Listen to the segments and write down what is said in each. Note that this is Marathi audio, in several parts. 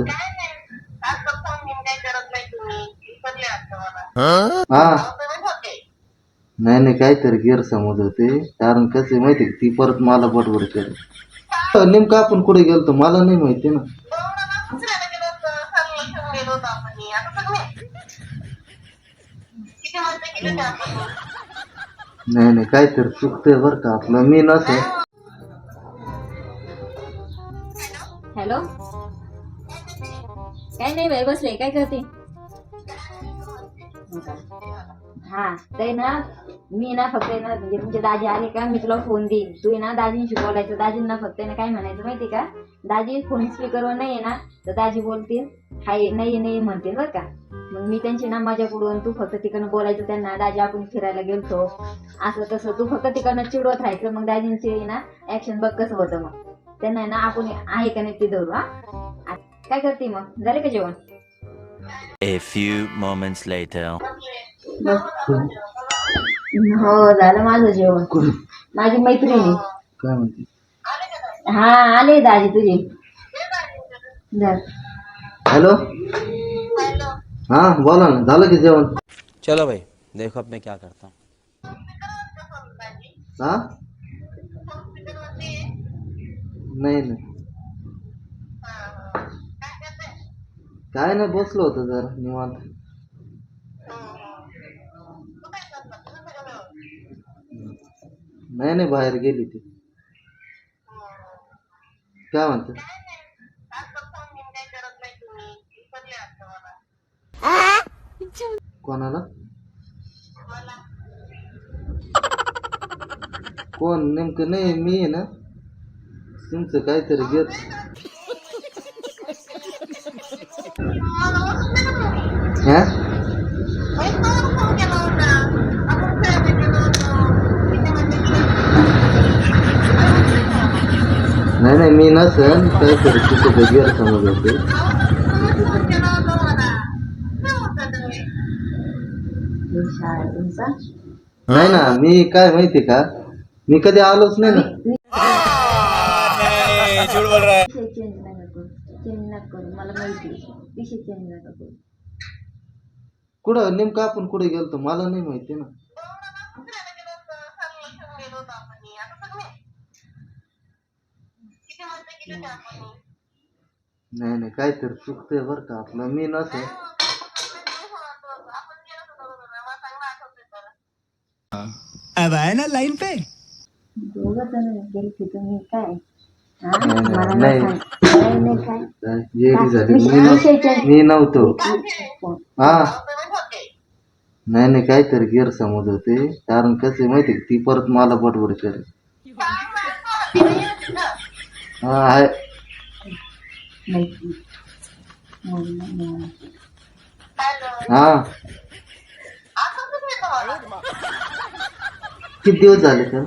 म्हणते हा? नाही नाही काहीतरी गैरसमज होते. कारण कसं आहे माहिती का, ती परत मला बडबड केली. नेमकं आपण कुठे गेलतो मला नाही माहिती ना. नाही. नाही काहीतरी चुकतंय बरं का आपलं. मी नसे हॅलो. काय नाही बाई बसले काय करते हा ते ना मी ना फक्त ना म्हणजे तुमचे दाजी आले का मी तुला फोन देईन तू ना दाजींशी बोलायचं दाजींना फक्त ना काय म्हणायचं माहिती का दाजी फोन स्पीकरवर नाही ना तर दाजी बोलतील हाय नाही नाही म्हणतील बरं का मग मी त्यांची ना माझ्याकडून तू फक्त तिकडनं बोलायचं त्यांना दाजी आपण फिरायला गेलतो असं तसं तू फक्त तिकडनं चिडवत राहायचं मग दाजींचे ना ऍक्शन बघ कसं होतं मग त्यांना ना आपण आहे का नाही ते धरू हा काय करते मग झाले का जेवण A few moments later. हो झालं माझं जेवण माझी मैत्रिणी काय म्हणते हा आले दाजी तुझे. हॅलो हा बोला ना झालं की जेवण चलो भाई देखो अब मैं क्या करता हूँ। हा नाही नाही काय नाही बसलो होतो जरा निवांत. नाही नाही बाहेर गेली ती. काय म्हणते? कोणाला? कोण? नेमकं नाही मी आहे ना. तुमचं काहीतरी घेत हा मी तर फोन केला होता आपण फिरायला गेलो होतो किती मजा नाही नाही मी होता मला काय हे शाळा आहे तुमचा नाही ना मी काय माहिती का? मी कधी आलोच नाही ना. विषय चेंज नका करू चेंज नका करू मला माहिती आहे. विषय चेंज नका करू कुठं नेमकं आपण कुठे गेलतो? मला नाही माहिती ना. नाही नाही काहीतरी चुकतंय बरं का आपलं. मी नसे आपण गेलो होतो मला चांगलं आठवतंय तर अब आए ना लाइन पे? दोघं जण गेले की तुम्ही काय हा? नाही, मला नाही. नाही सांग- नाही, नाही काय काय? येडी झाली मी नव्हतो. मी. हा. नाही नाही काहीतरी गैरसमज होते. कारण कसं आहे माहिती आहे का, ती परत मला बडबड करे हा आहे. नाही. हा. किती दिवस झाले तर?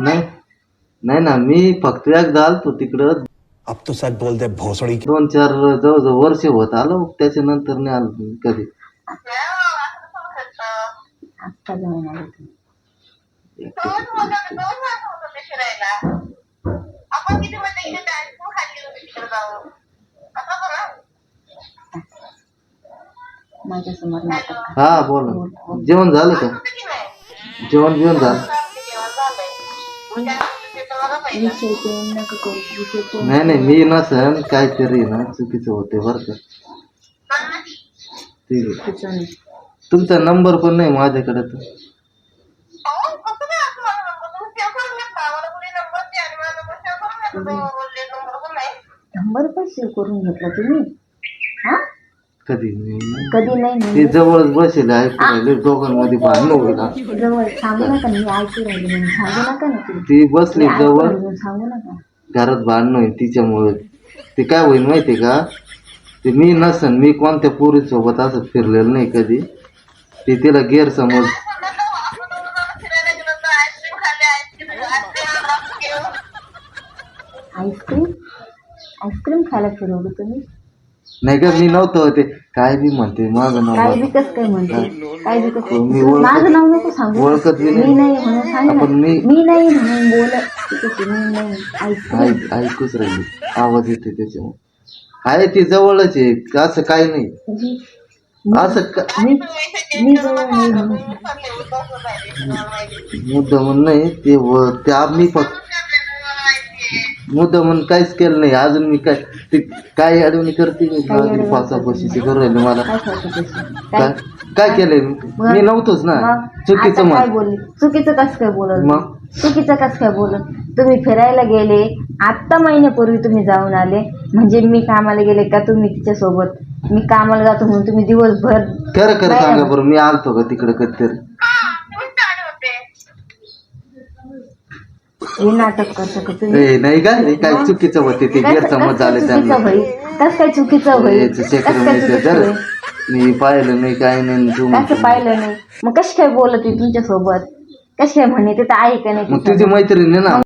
नाही. नाही ना मी फक्त एकदा आलतो तिकडं. अब तो सच बोल दे भोसड़ी. दोन चार जवळजवळ वर्ष होत आलो त्याच्यानंतर नाही आलो मी कधी. आत्ता जाऊन आले माझ्यासमोर नाटक हा बोला. जेवण झालं का? जेवण जेवण झालं. विषय नका करू विषय नाही नाही मी नसन काहीतरी ना चुकीचं होते बरं का. ठीक आहे. चुकीचं नाही. तुमचा नंबर पण नाही माझ्याकडे तर. नंबर पण सेव्ह करून घेतला तुम्ही. कधी नाही कधी नाही ते जवळच बसेल ऐकू राहिले दोघांमध्ये भांडण होईल हा. जवळ सांगू नका मी ऐकू राहिले म्हणून. सांगू नका ना तुम्ही. ती बसली ऐकू जवळ. राहिले म्हणून सांगू नका. घरात भांडण होईल तिच्यामुळे. ते काय होईल माहिती का? ते मी नसन मी कोणत्या पोरीसोबत असं फिरलेलं नाही कधी. ते तिला गैरसमज. Cream? आणलं. आईस्क्रीम आईस्क्रीम खायला फिरवलं तुम्ही? नाही का मी नव्हतं ते काय बी म्हणते माझं नाव काय बी कस काय म्हणते? काय बी कस? मी ओळखत- माझं नाव नको सांगू. ओळखत बी मी नाही. नाही म्हणून सांग ना. आपण मी मी नाही म्हणून बोल ठीक आहे, मी नाही ऐक ऐक ऐकूच राहिली. आवाज येते त्याच्यामुळे. आहे ती जवळच आहे असं काही नाही. असं का मी मी नाही म्हणून. मुद्दा म्हणून नाही ते व- ते आम्ही फक्त मुद्दा म्हणून काहीच केलं नाही. अजून मी काय ते काय अडवणी करते मी? पाचापाशीचे करू राहिले मला. काय तशी? काय? काय काय केलंय? मी? मी नव्हतोच ना. मग चुकीचं आता काय मग बोलली? चुकीचं कस काय बोलत? मग? चुकीचं कस काय बोलत? तुम्ही फिरायला गेले आत्ता महिन्यापूर्वी तुम्ही जाऊन आले. म्हणजे मी कामाला गेले का तुम्ही तिच्या सोबत मी कामाला जातो म्हणून तुम्ही दिवसभर खरं खरं सांगा. बरं मी आलतो का तिकडे कधीतरी तुम्हीच आले होते हे नाटक करता का तुम्ही ए, नाही का? हे काय चुकीचं होते ते कसं- गैरसमज झाले चुकीचं त्यांना? होईल? कस काय चुकीचं होईल? याचं कस काय नाही चुकीचं होईल? मी पाहिलं नाही काय नाही तू कसं पाहिलं नाही? मग कशी काय बोलत तुमच्यासोबत कशी काय म्हणे? ते तर आहे का नाही मग तिचं? तुझी मैत्रीण आहे ना?